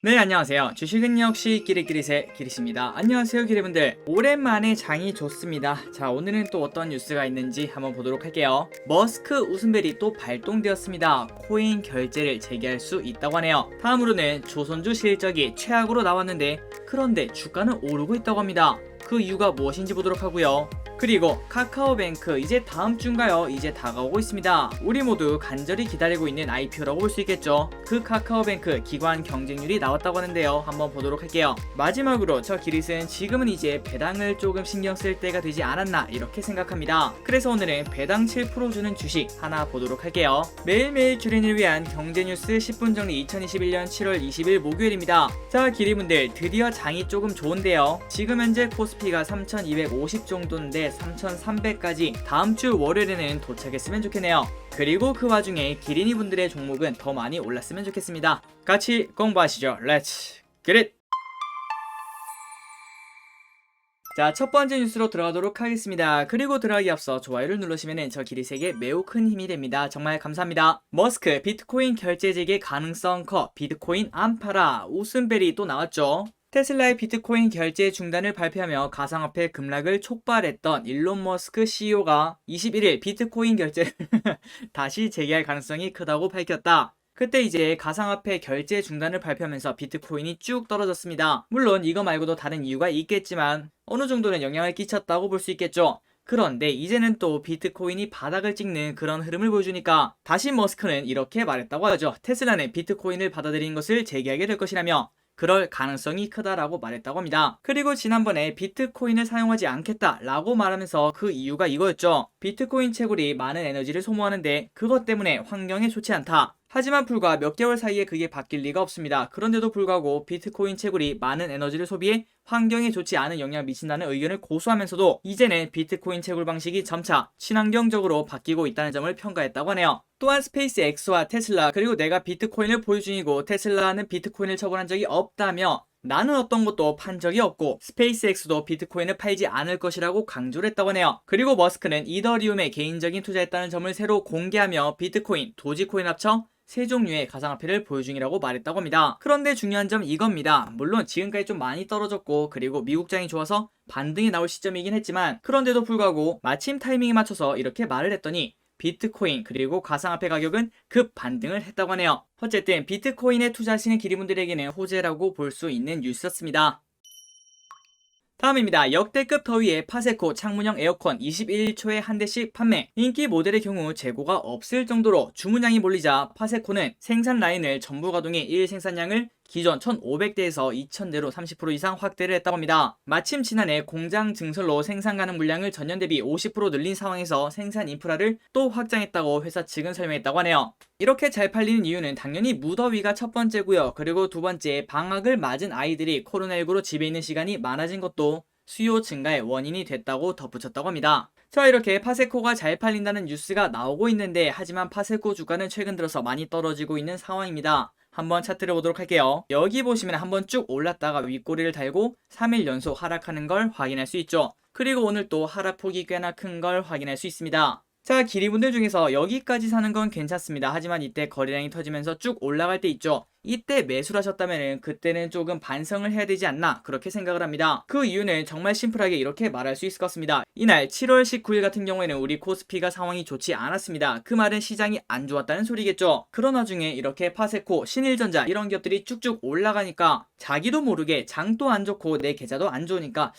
네 안녕하세요. 주식은 역시 끼리끼리새 기리십니다. 안녕하세요 기리분들. 오랜만에 장이 좋습니다. 자 오늘은 또 어떤 뉴스가 있는지 한번 보도록 할게요. 머스크 웃음벨이 또 발동되었습니다. 코인 결제를 재개할 수 있다고 하네요. 다음으로는 조선주 실적이 최악으로 나왔는데 그런데 주가는 오르고 있다고 합니다 그 이유가 무엇인지 보도록 하고요 그리고 카카오뱅크 이제 다음 주인가요? 이제 다가오고 있습니다. 우리 모두 간절히 기다리고 있는 IPO라고 볼 수 있겠죠. 그 카카오뱅크 기관 경쟁률이 나왔다고 하는데요. 한번 보도록 할게요. 마지막으로 저 기릿은 지금은 이제 배당을 조금 신경 쓸 때가 되지 않았나 이렇게 생각합니다. 그래서 오늘은 배당 7% 주는 주식 하나 보도록 할게요. 매일매일 주린을 위한 경제 뉴스 10분 정리 2021년 7월 20일 목요일입니다. 자 기리분들 드디어 장이 조금 좋은데요. 지금 현재 코스 피가 3250 정도인데 3300까지 다음 주 월요일에는 도착했으면 좋겠네요. 그리고 그 와중에 기린이 분들의 종목은 더 많이 올랐으면 좋겠습니다. 같이 공부하시죠. Let's get it! 자, 첫 번째 뉴스로 들어가도록 하겠습니다. 그리고 들어가기 앞서 좋아요를 누르시면 저 기리색에 매우 큰 힘이 됩니다. 정말 감사합니다. 머스크, 비트코인 결제 재개 가능성 커, 비트코인 안 팔아, 웃음벨이 또 나왔죠. 테슬라의 비트코인 결제 중단을 발표하며 가상화폐 급락을 촉발했던 일론 머스크 CEO가 21일 비트코인 결제를 다시 재개할 가능성이 크다고 밝혔다. 그때 이제 가상화폐 결제 중단을 발표하면서 비트코인이 쭉 떨어졌습니다. 물론 이거 말고도 다른 이유가 있겠지만 어느 정도는 영향을 끼쳤다고 볼 수 있겠죠. 그런데 이제는 또 비트코인이 바닥을 찍는 그런 흐름을 보여주니까 다시 머스크는 이렇게 말했다고 하죠. 테슬라는 비트코인을 받아들인 것을 재개하게 될 것이라며 그럴 가능성이 크다라고 말했다고 합니다. 그리고 지난번에 비트코인을 사용하지 않겠다라고 말하면서 그 이유가 이거였죠. 비트코인 채굴이 많은 에너지를 소모하는데 그것 때문에 환경에 좋지 않다. 하지만 불과 몇 개월 사이에 그게 바뀔 리가 없습니다. 그런데도 불구하고 비트코인 채굴이 많은 에너지를 소비해 환경에 좋지 않은 영향을 미친다는 의견을 고수하면서도 이제는 비트코인 채굴 방식이 점차 친환경적으로 바뀌고 있다는 점을 평가했다고 하네요. 또한 스페이스 X와 테슬라 그리고 내가 비트코인을 보유 중이고 테슬라는 비트코인을 처분한 적이 없다며 나는 어떤 것도 판 적이 없고 스페이스X도 비트코인을 팔지 않을 것이라고 강조를 했다고 하네요. 그리고 머스크는 이더리움에 개인적인 투자했다는 점을 새로 공개하며 비트코인, 도지코인 합쳐 세 종류의 가상화폐를 보유 중이라고 말했다고 합니다. 그런데 중요한 점 이겁니다. 물론 지금까지 좀 많이 떨어졌고 그리고 미국장이 좋아서 반등이 나올 시점이긴 했지만 그런데도 불구하고 마침 타이밍에 맞춰서 이렇게 말을 했더니 비트코인 그리고 가상화폐 가격은 급 반등을 했다고 하네요. 어쨌든 비트코인에 투자하시는 기리분들에게는 호재라고 볼 수 있는 뉴스였습니다. 다음입니다. 역대급 더위에 파세코 창문형 에어컨 21초에 한 대씩 판매. 인기 모델의 경우 재고가 없을 정도로 주문량이 몰리자 파세코는 생산 라인을 전부 가동해 1 생산량을 기존 1,500대에서 2,000대로 30% 이상 확대를 했다고 합니다. 마침 지난해 공장 증설로 생산 가능 물량을 전년 대비 50% 늘린 상황에서 생산 인프라를 또 확장했다고 회사 측은 설명했다고 하네요. 이렇게 잘 팔리는 이유는 당연히 무더위가 첫 번째고요. 그리고 두 번째 방학을 맞은 아이들이 코로나19로 집에 있는 시간이 많아진 것도 수요 증가의 원인이 됐다고 덧붙였다고 합니다. 자 이렇게 파세코가 잘 팔린다는 뉴스가 나오고 있는데 하지만 파세코 주가는 최근 들어서 많이 떨어지고 있는 상황입니다. 한번 차트를 보도록 할게요. 여기 보시면 한번 쭉 올랐다가 윗꼬리를 달고 3일 연속 하락하는 걸 확인할 수 있죠. 그리고 오늘 또 하락폭이 꽤나 큰 걸 확인할 수 있습니다. 자, 기리분들 중에서 여기까지 사는 건 괜찮습니다. 하지만 이때 거래량이 터지면서 쭉 올라갈 때 있죠. 이때 매수를 하셨다면 그때는 조금 반성을 해야 되지 않나 그렇게 생각을 합니다. 그 이유는 정말 심플하게 이렇게 말할 수 있을 것 같습니다. 이날 7월 19일 같은 경우에는 우리 코스피가 상황이 좋지 않았습니다. 그 말은 시장이 안 좋았다는 소리겠죠. 그런 와중에 이렇게 파세코, 신일전자 이런 기업들이 쭉쭉 올라가니까 자기도 모르게 장도 안 좋고 내 계좌도 안 좋으니까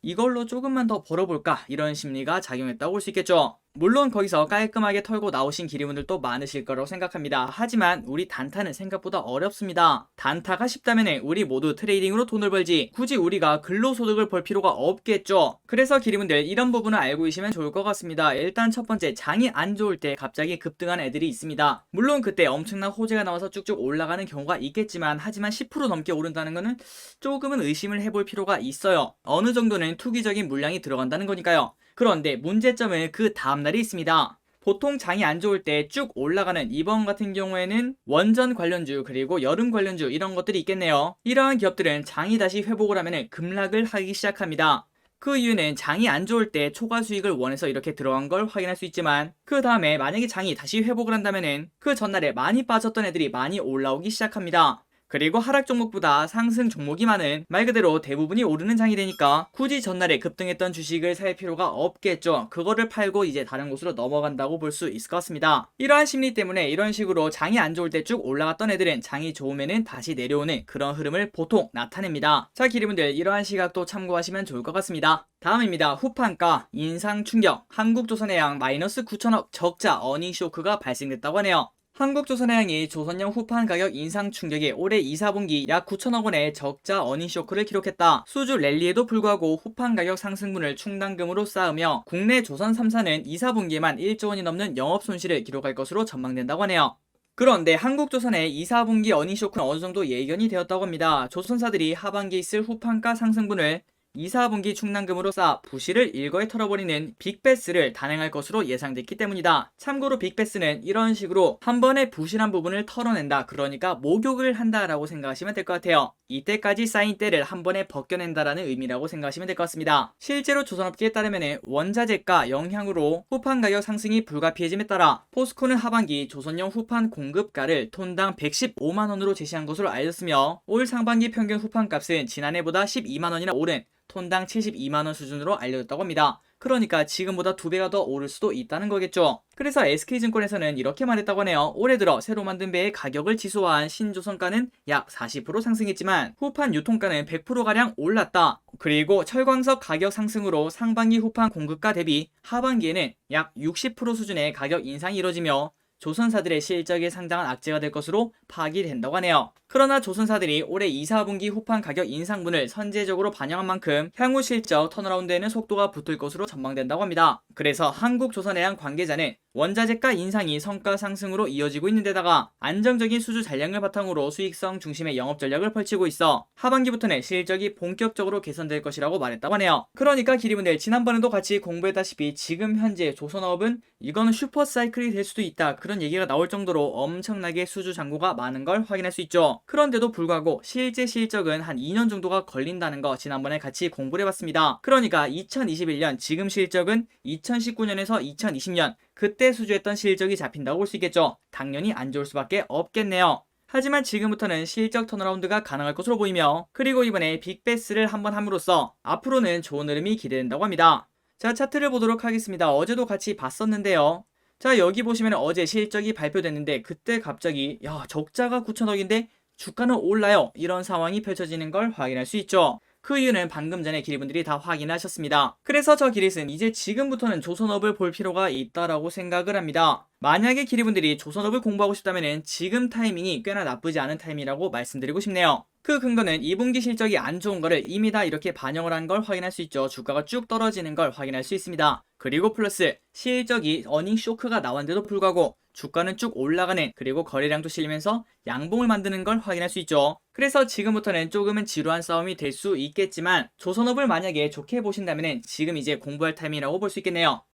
이걸로 조금만 더 벌어볼까 이런 심리가 작용했다고 볼 수 있겠죠. 물론 거기서 깔끔하게 털고 나오신 기리분들도 많으실 거라고 생각합니다. 하지만 우리 단타는 생각보다 어렵습니다. 단타가 쉽다면 우리 모두 트레이딩으로 돈을 벌지 굳이 우리가 근로소득을 벌 필요가 없겠죠. 그래서 기리분들 이런 부분을 알고 계시면 좋을 것 같습니다. 일단 첫 번째 장이 안 좋을 때 갑자기 급등한 애들이 있습니다. 물론 그때 엄청난 호재가 나와서 쭉쭉 올라가는 경우가 있겠지만 하지만 10% 넘게 오른다는 거는 조금은 의심을 해볼 필요가 있어요. 어느 정도는 투기적인 물량이 들어간다는 거니까요. 그런데 문제점은 그 다음날이 있습니다. 보통 장이 안 좋을 때 쭉 올라가는 이번 같은 경우에는 원전 관련주 그리고 여름 관련주 이런 것들이 있겠네요. 이러한 기업들은 장이 다시 회복을 하면 급락을 하기 시작합니다. 그 이유는 장이 안 좋을 때 초과 수익을 원해서 이렇게 들어간 걸 확인할 수 있지만 그 다음에 만약에 장이 다시 회복을 한다면은 그 전날에 많이 빠졌던 애들이 많이 올라오기 시작합니다. 그리고 하락 종목보다 상승 종목이 많은 말 그대로 대부분이 오르는 장이 되니까 굳이 전날에 급등했던 주식을 살 필요가 없겠죠. 그거를 팔고 이제 다른 곳으로 넘어간다고 볼 수 있을 것 같습니다. 이러한 심리 때문에 이런 식으로 장이 안 좋을 때 쭉 올라갔던 애들은 장이 좋으면은 다시 내려오는 그런 흐름을 보통 나타냅니다. 자, 기리분들 이러한 시각도 참고하시면 좋을 것 같습니다. 다음입니다. 후판가, 인상 충격, 한국조선해양 마이너스 9천억 적자 어닝 쇼크가 발생됐다고 하네요. 한국조선해양이 조선용 후판 가격 인상 충격에 올해 2, 4분기 약 9천억 원의 적자 어닝 쇼크를 기록했다. 수주 랠리에도 불구하고 후판 가격 상승분을 충당금으로 쌓으며 국내 조선 3사는 2, 4분기에만 1조 원이 넘는 영업 손실을 기록할 것으로 전망된다고 하네요. 그런데 한국조선의 2, 4분기 어닝 쇼크는 어느 정도 예견이 되었다고 합니다. 조선사들이 하반기에 있을 후판가 상승분을 2, 4분기 충당금으로 쌓아 부실을 일거에 털어버리는 빅베스를 단행할 것으로 예상됐기 때문이다. 참고로 빅베스는 이런 식으로 한 번에 부실한 부분을 털어낸다. 그러니까 목욕을 한다라고 생각하시면 될 것 같아요. 이때까지 쌓인 때를 한 번에 벗겨낸다라는 의미라고 생각하시면 될 것 같습니다. 실제로 조선업계에 따르면 원자재가 영향으로 후판 가격 상승이 불가피해짐에 따라 포스코는 하반기 조선용 후판 공급가를 톤당 115만 원으로 제시한 것으로 알렸으며 올 상반기 평균 후판 값은 지난해보다 12만 원이나 오른 톤당 72만원 수준으로 알려졌다고 합니다. 그러니까 지금보다 두 배가 더 오를 수도 있다는 거겠죠. 그래서 SK증권에서는 이렇게 말했다고 하네요. 올해 들어 새로 만든 배의 가격을 지수화한 신조선가는 약 40% 상승했지만 후판 유통가는 100%가량 올랐다. 그리고 철광석 가격 상승으로 상반기 후판 공급가 대비 하반기에는 약 60% 수준의 가격 인상이 이뤄지며 조선사들의 실적에 상당한 악재가 될 것으로 파악이 된다고 하네요. 그러나 조선사들이 올해 2, 4분기 후판 가격 인상분을 선제적으로 반영한 만큼 향후 실적 턴어라운드에는 속도가 붙을 것으로 전망된다고 합니다. 그래서 한국조선해양 관계자는 원자재가 인상이 성과 상승으로 이어지고 있는 데다가 안정적인 수주 잔량을 바탕으로 수익성 중심의 영업 전략을 펼치고 있어 하반기부터는 실적이 본격적으로 개선될 것이라고 말했다고 하네요. 그러니까 기리분들 지난번에도 같이 공부했다시피 지금 현재 조선업은 이거는 슈퍼 사이클이 될 수도 있다 그런 얘기가 나올 정도로 엄청나게 수주 잔고가 많은 걸 확인할 수 있죠. 그런데도 불구하고 실제 실적은 한 2년 정도가 걸린다는 거 지난번에 같이 공부를 해봤습니다. 그러니까 2021년 지금 실적은 2019년에서 2020년 그때 수주했던 실적이 잡힌다고 볼 수 있겠죠. 당연히 안 좋을 수밖에 없겠네요. 하지만 지금부터는 실적 턴어라운드가 가능할 것으로 보이며 그리고 이번에 빅베스를 한번 함으로써 앞으로는 좋은 흐름이 기대된다고 합니다. 자 차트를 보도록 하겠습니다. 어제도 같이 봤었는데요. 자 여기 보시면 어제 실적이 발표됐는데 그때 갑자기 야 적자가 9천억인데 주가는 올라요 이런 상황이 펼쳐지는 걸 확인할 수 있죠. 그 이유는 방금 전에 기리분들이 다 확인하셨습니다. 그래서 저 기릿은 이제 지금부터는 조선업을 볼 필요가 있다라고 생각을 합니다. 만약에 기리분들이 조선업을 공부하고 싶다면 지금 타이밍이 꽤나 나쁘지 않은 타이밍이라고 말씀드리고 싶네요. 그 근거는 2분기 실적이 안 좋은 거를 이미 다 이렇게 반영을 한 걸 확인할 수 있죠. 주가가 쭉 떨어지는 걸 확인할 수 있습니다. 그리고 플러스 실적이 어닝 쇼크가 나왔는데도 불구하고 주가는 쭉 올라가는 그리고 거래량도 실리면서 양봉을 만드는 걸 확인할 수 있죠. 그래서 지금부터는 조금은 지루한 싸움이 될 수 있겠지만 조선업을 만약에 좋게 보신다면 지금 이제 공부할 타임이라고 볼 수 있겠네요.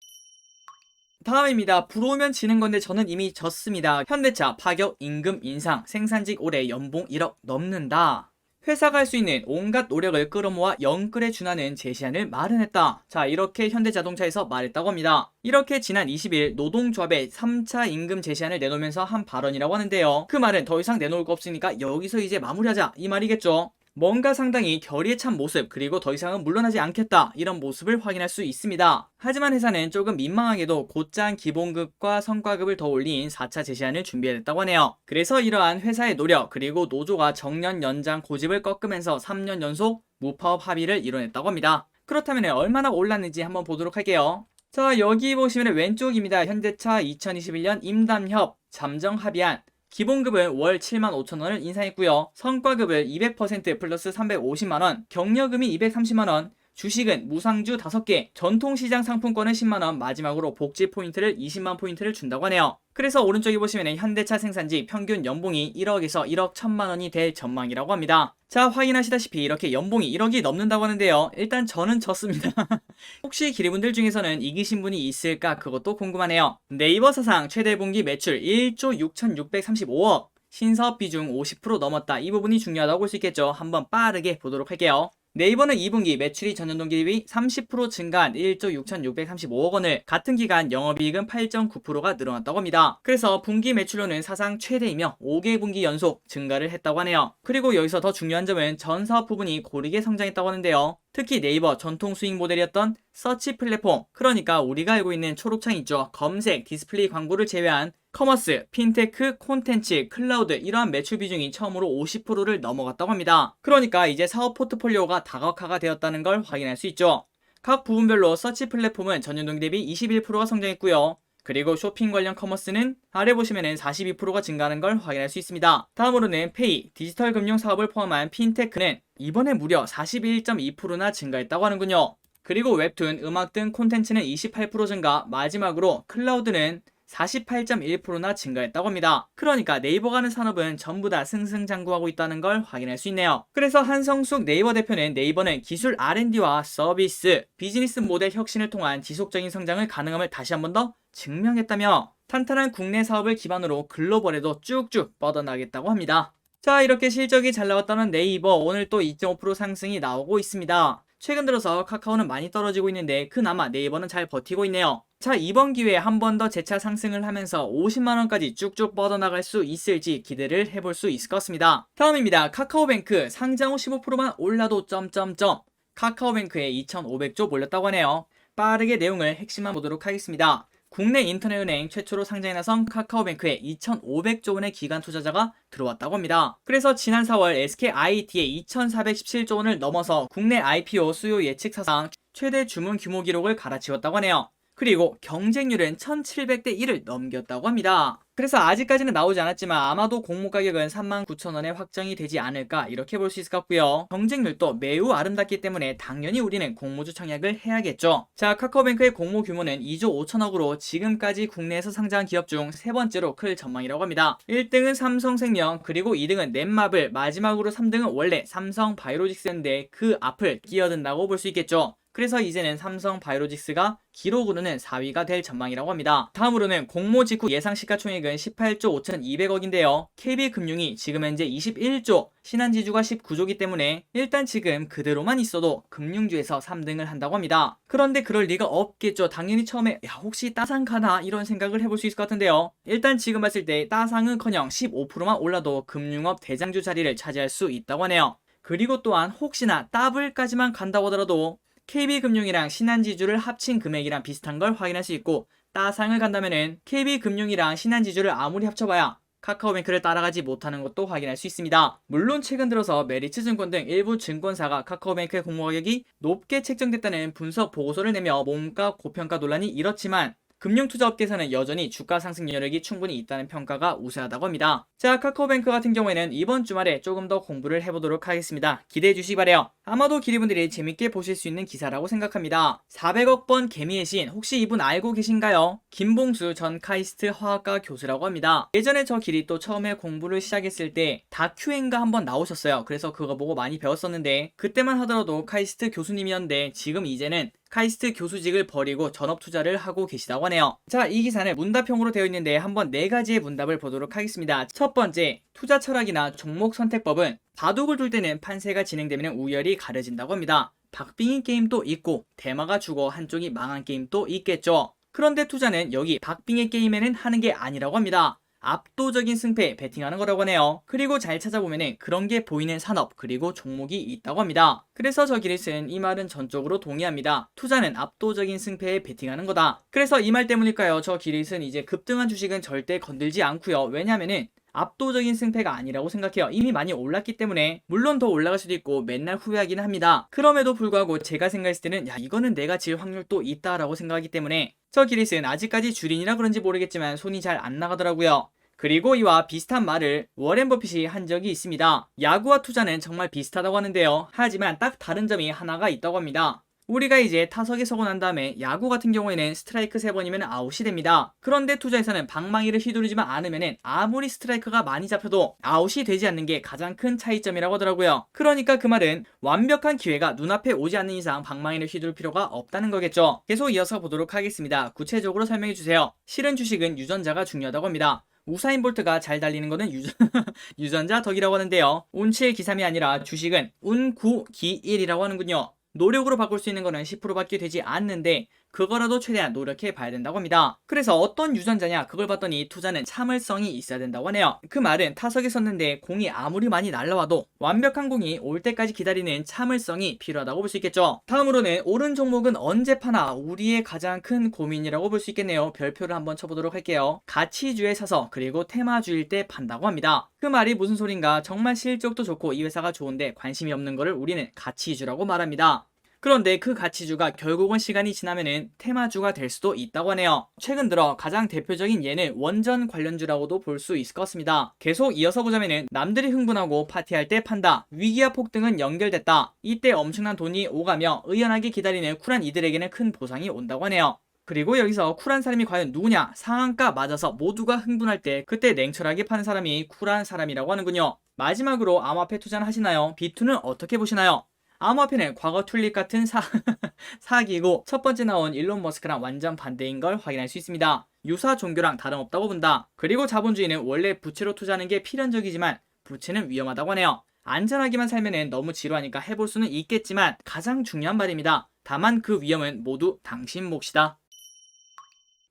다음입니다. 부러우면 지는 건데 저는 이미 졌습니다. 현대차 파격 임금 인상 생산직 올해 연봉 1억 넘는다. 회사가 할 수 있는 온갖 노력을 끌어모아 영끌에 준하는 제시안을 마련했다. 자, 이렇게 현대자동차에서 말했다고 합니다. 이렇게 지난 20일 노동조합의 3차 임금 제시안을 내놓으면서 한 발언이라고 하는데요. 그 말은 더 이상 내놓을 거 없으니까 여기서 이제 마무리하자 이 말이겠죠. 뭔가 상당히 결의에 찬 모습 그리고 더 이상은 물러나지 않겠다 이런 모습을 확인할 수 있습니다. 하지만 회사는 조금 민망하게도 곧장 기본급과 성과급을 더 올린 4차 제시안을 준비했다고 하네요. 그래서 이러한 회사의 노력 그리고 노조가 정년 연장 고집을 꺾으면서 3년 연속 무파업 합의를 이뤄냈다고 합니다. 그렇다면 얼마나 올랐는지 한번 보도록 할게요. 자 여기 보시면 왼쪽입니다. 현대차 2021년 임담협 잠정 합의안 기본급은 월 7만 5천 원을 인상했고요. 성과급을 200% 플러스 350만 원, 격려금이 230만 원, 주식은 무상주 5개, 전통시장 상품권은 10만원, 마지막으로 복지 포인트를 20만 포인트를 준다고 하네요. 그래서 오른쪽에 보시면 현대차 생산지 평균 연봉이 1억에서 1억 1천만 원이 될 전망이라고 합니다. 자, 확인하시다시피 이렇게 연봉이 1억이 넘는다고 하는데요. 일단 저는 졌습니다. 혹시 기리분들 중에서는 이기신 분이 있을까 그것도 궁금하네요. 네이버 사상 최대 분기 매출 1조 6,635억. 신사업 비중 50% 넘었다. 이 부분이 중요하다고 볼 수 있겠죠. 한번 빠르게 보도록 할게요. 네이버는 2분기 매출이 전년 동기 대비 30% 증가한 1조 6,635억 원을 같은 기간 영업이익은 8.9%가 늘어났다고 합니다. 그래서 분기 매출료는 사상 최대이며 5개 분기 연속 증가를 했다고 하네요. 그리고 여기서 더 중요한 점은 전 사업 부분이 고르게 성장했다고 하는데요. 특히 네이버 전통 수익 모델이었던 서치 플랫폼, 그러니까 우리가 알고 있는 초록창 있죠. 검색, 디스플레이 광고를 제외한 커머스, 핀테크, 콘텐츠, 클라우드 이러한 매출 비중이 처음으로 50%를 넘어갔다고 합니다. 그러니까 이제 사업 포트폴리오가 다각화가 되었다는 걸 확인할 수 있죠. 각 부분별로 서치 플랫폼은 전년 동기 대비 21%가 성장했고요. 그리고 쇼핑 관련 커머스는 아래 보시면은 42%가 증가하는 걸 확인할 수 있습니다. 다음으로는 페이, 디지털 금융 사업을 포함한 핀테크는 이번에 무려 41.2%나 증가했다고 하는군요. 그리고 웹툰, 음악 등 콘텐츠는 28% 증가, 마지막으로 클라우드는 48.1%나 증가했다고 합니다. 그러니까 네이버가 하는 산업은 전부 다 승승장구하고 있다는 걸 확인할 수 있네요. 그래서 한성숙 네이버 대표는 네이버는 기술 R&D와 서비스, 비즈니스 모델 혁신을 통한 지속적인 성장을 가능함을 다시 한 번 더 증명했다며 탄탄한 국내 사업을 기반으로 글로벌에도 쭉쭉 뻗어나겠다고 합니다. 자 이렇게 실적이 잘 나왔다는 네이버 오늘 또 2.5% 상승이 나오고 있습니다. 최근 들어서 카카오는 많이 떨어지고 있는데 그나마 네이버는 잘 버티고 있네요. 자 이번 기회에 한 번 더 재차 상승을 하면서 50만원까지 쭉쭉 뻗어나갈 수 있을지 기대를 해볼 수 있을 것 같습니다. 다음입니다. 카카오뱅크 상장 후 15%만 올라도 점점점 카카오뱅크에 2,500조 몰렸다고 하네요. 빠르게 내용을 핵심만 보도록 하겠습니다. 국내 인터넷 은행 최초로 상장에 나선 카카오뱅크에 2,500조 원의 기관 투자자가 들어왔다고 합니다. 그래서 지난 4월 SKIT의 2,417조 원을 넘어서 국내 IPO 수요 예측 사상 최대 주문 규모 기록을 갈아치웠다고 하네요. 그리고 경쟁률은 1700대 1을 넘겼다고 합니다. 그래서 아직까지는 나오지 않았지만 아마도 공모 가격은 39,000원에 확정이 되지 않을까 이렇게 볼 수 있을 것 같고요. 경쟁률도 매우 아름답기 때문에 당연히 우리는 공모주 청약을 해야겠죠. 자, 카카오뱅크의 공모 규모는 2조 5천억으로 지금까지 국내에서 상장한 기업 중 세 번째로 클 전망이라고 합니다. 1등은 삼성생명, 그리고 2등은 넷마블, 마지막으로 3등은 원래 삼성바이오로직스였는데 그 앞을 끼어든다고 볼 수 있겠죠. 그래서 이제는 삼성 바이오로직스가 기록으로는 4위가 될 전망이라고 합니다. 다음으로는 공모 직후 예상 시가총액은 18조 5,200억인데요. KB금융이 지금 현재 21조, 신한지주가 19조기 때문에 일단 지금 그대로만 있어도 금융주에서 3등을 한다고 합니다. 그런데 그럴 리가 없겠죠. 당연히 처음에 야 혹시 따상 가나 이런 생각을 해볼 수 있을 것 같은데요. 일단 지금 봤을 때 따상은커녕 15%만 올라도 금융업 대장주 자리를 차지할 수 있다고 하네요. 그리고 또한 혹시나 더블까지만 간다고 하더라도 KB금융이랑 신한지주를 합친 금액이랑 비슷한 걸 확인할 수 있고 따상을 간다면은 KB금융이랑 신한지주를 아무리 합쳐봐야 카카오뱅크를 따라가지 못하는 것도 확인할 수 있습니다. 물론 최근 들어서 메리츠증권 등 일부 증권사가 카카오뱅크의 공모가격이 높게 책정됐다는 분석 보고서를 내며 몸가 고평가 논란이 일었지만 금융투자업계에서는 여전히 주가 상승 여력이 충분히 있다는 평가가 우세하다고 합니다. 자, 카카오뱅크 같은 경우에는 이번 주말에 조금 더 공부를 해보도록 하겠습니다. 기대해 주시기 바래요. 아마도 기리분들이 재밌게 보실 수 있는 기사라고 생각합니다. 400억 번 개미의 신 혹시 이분 알고 계신가요? 김봉수 전 카이스트 화학과 교수라고 합니다. 예전에 저 길이 또 처음에 공부를 시작했을 때 다큐엔가 한번 나오셨어요. 그래서 그거 보고 많이 배웠었는데 그때만 하더라도 카이스트 교수님이었는데 지금 이제는 카이스트 교수직을 버리고 전업 투자를 하고 계시다고 하네요. 자, 이 기사는 문답형으로 되어 있는데 한번 네 가지의 문답을 보도록 하겠습니다. 첫 번째, 투자 철학이나 종목 선택법은 바둑을 둘 때는 판세가 진행되면 우열이 가려진다고 합니다. 박빙인 게임도 있고 대마가 죽어 한쪽이 망한 게임도 있겠죠. 그런데 투자는 여기 박빙의 게임에는 하는 게 아니라고 합니다. 압도적인 승패에 베팅하는 거라고 하네요. 그리고 잘 찾아보면 그런 게 보이는 산업 그리고 종목이 있다고 합니다. 그래서 저 기릿은 이 말은 전적으로 동의합니다. 투자는 압도적인 승패에 베팅하는 거다. 그래서 이 말 때문일까요? 저 기릿은 이제 급등한 주식은 절대 건들지 않고요. 왜냐면은 압도적인 승패가 아니라고 생각해요. 이미 많이 올랐기 때문에 물론 더 올라갈 수도 있고 맨날 후회하기는 합니다. 그럼에도 불구하고 제가 생각했을 때는 야 이거는 내가 질 확률도 있다라고 생각하기 때문에 저 기릿은 아직까지 주린이라 그런지 모르겠지만 손이 잘 안 나가더라고요. 그리고 이와 비슷한 말을 워렌 버핏이 한 적이 있습니다. 야구와 투자는 정말 비슷하다고 하는데요. 하지만 딱 다른 점이 하나가 있다고 합니다. 우리가 이제 타석에 서고 난 다음에 야구 같은 경우에는 스트라이크 3번이면 아웃이 됩니다. 그런데 투자에서는 방망이를 휘두르지만 않으면 아무리 스트라이크가 많이 잡혀도 아웃이 되지 않는 게 가장 큰 차이점이라고 하더라고요. 그러니까 그 말은 완벽한 기회가 눈앞에 오지 않는 이상 방망이를 휘두를 필요가 없다는 거겠죠. 계속 이어서 보도록 하겠습니다. 구체적으로 설명해 주세요. 실은 주식은 유전자가 중요하다고 합니다. 우사인 볼트가 잘 달리는 것은 유전, 유전자 덕이라고 하는데요. 운치의 기삼이 아니라 주식은 운구기일이라고 하는군요. 노력으로 바꿀 수 있는 거는 10%밖에 되지 않는데 그거라도 최대한 노력해 봐야 된다고 합니다. 그래서 어떤 유전자냐 그걸 봤더니 투자는 참을성이 있어야 된다고 하네요. 그 말은 타석에 섰는데 공이 아무리 많이 날라와도 완벽한 공이 올 때까지 기다리는 참을성이 필요하다고 볼 수 있겠죠. 다음으로는 오른 종목은 언제 파나 우리의 가장 큰 고민이라고 볼 수 있겠네요. 별표를 한번 쳐보도록 할게요. 가치주에 사서 그리고 테마주일 때 판다고 합니다. 그 말이 무슨 소린가 정말 실적도 좋고 이 회사가 좋은데 관심이 없는 거를 우리는 가치주라고 말합니다. 그런데 그 가치주가 결국은 시간이 지나면은 테마주가 될 수도 있다고 하네요. 최근 들어 가장 대표적인 예는 원전 관련주라고도 볼 수 있을 것 같습니다. 계속 이어서 보자면은 남들이 흥분하고 파티할 때 판다. 위기와 폭등은 연결됐다. 이때 엄청난 돈이 오가며 의연하게 기다리는 쿨한 이들에게는 큰 보상이 온다고 하네요. 그리고 여기서 쿨한 사람이 과연 누구냐? 상한가 맞아서 모두가 흥분할 때 그때 냉철하게 파는 사람이 쿨한 사람이라고 하는군요. 마지막으로 암호화폐 투자는 하시나요? 비투는 어떻게 보시나요? 암호화폐는 과거 툴립 같은 사, 사기이고 첫 번째 나온 일론 머스크랑 완전 반대인 걸 확인할 수 있습니다. 유사 종교랑 다름없다고 본다. 그리고 자본주의는 원래 부채로 투자하는 게 필연적이지만 부채는 위험하다고 하네요. 안전하게만 살면은 너무 지루하니까 해볼 수는 있겠지만 가장 중요한 말입니다. 다만 그 위험은 모두 당신 몫이다.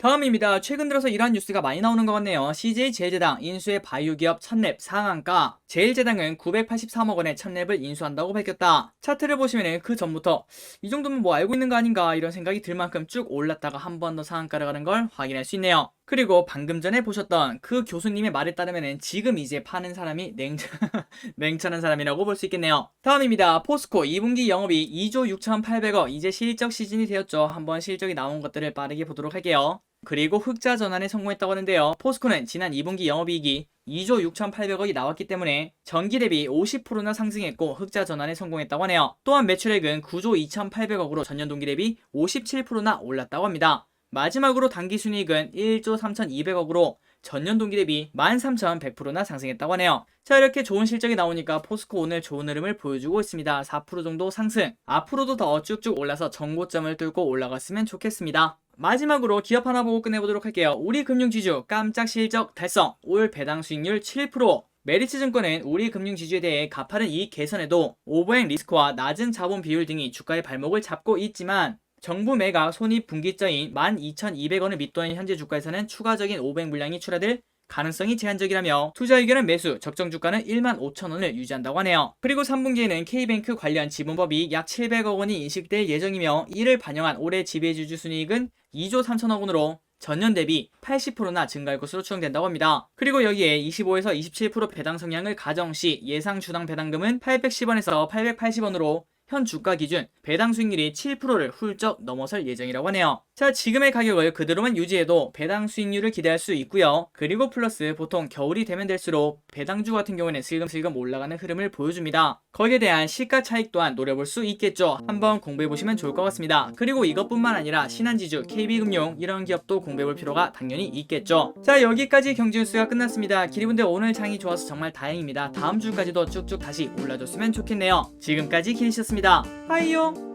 다음입니다. 최근 들어서 이러한 뉴스가 많이 나오는 것 같네요. CJ 제일제당 인수의 바이오 기업 첫랩 상한가. 제일제당은 983억 원의 첫랩을 인수한다고 밝혔다. 차트를 보시면 그 전부터 이 정도면 뭐 알고 있는 거 아닌가 이런 생각이 들 만큼 쭉 올랐다가 한 번 더 상한가를 가는 걸 확인할 수 있네요. 그리고 방금 전에 보셨던 그 교수님의 말에 따르면 지금 이제 파는 사람이 냉, 냉철한 사람이라고 볼 수 있겠네요. 다음입니다. 포스코 2분기 영업이 2조 6,800억 이제 실적 시즌이 되었죠. 한번 실적이 나온 것들을 빠르게 보도록 할게요. 그리고 흑자 전환에 성공했다고 하는데요. 포스코는 지난 2분기 영업이익이 2조 6,800억이 나왔기 때문에 전기 대비 50%나 상승했고 흑자 전환에 성공했다고 하네요. 또한 매출액은 9조 2,800억으로 전년 동기 대비 57%나 올랐다고 합니다. 마지막으로 단기 순이익은 1조 3,200억으로 전년 동기 대비 13,100%나 상승했다고 하네요. 자 이렇게 좋은 실적이 나오니까 포스코 오늘 좋은 흐름을 보여주고 있습니다. 4% 정도 상승. 앞으로도 더 쭉쭉 올라서 정고점을 뚫고 올라갔으면 좋겠습니다. 마지막으로 기업 하나 보고 끝내보도록 할게요. 우리 금융지주 깜짝 실적 달성. 올 배당 수익률 7%. 메리츠 증권은 우리 금융지주에 대해 가파른 이익 개선에도 오버행 리스크와 낮은 자본 비율 등이 주가의 발목을 잡고 있지만 정부 매각 손익 분기점인 12,200원을 밑도는 현재 주가에서는 추가적인 500 물량이 출하될 가능성이 제한적이라며 투자 의견은 매수, 적정 주가는 1만 5천 원을 유지한다고 하네요. 그리고 3분기에는 K뱅크 관련 지분법이 약 700억 원이 인식될 예정이며 이를 반영한 올해 지배주주 순이익은 2조 3천억 원으로 전년 대비 80%나 증가할 것으로 추정된다고 합니다. 그리고 여기에 25에서 27% 배당 성향을 가정 시 예상 주당 배당금은 810원에서 880원으로 현 주가 기준 배당 수익률이 7%를 훌쩍 넘어설 예정이라고 하네요. 자, 지금의 가격을 그대로만 유지해도 배당 수익률을 기대할 수 있고요. 그리고 플러스 보통 겨울이 되면 될수록 배당주 같은 경우에는 슬금슬금 올라가는 흐름을 보여줍니다. 거기에 대한 시가 차익 또한 노려볼 수 있겠죠. 한번 공부해 보시면 좋을 것 같습니다. 그리고 이것뿐만 아니라 신한지주, KB금융 이런 기업도 공부해 볼 필요가 당연히 있겠죠. 자, 여기까지 경제뉴스가 끝났습니다. 기리분들 오늘 장이 좋아서 정말 다행입니다. 다음 주까지도 쭉쭉 다시 올라줬으면 좋겠네요. 지금까지 기리셨습니다. 하이요!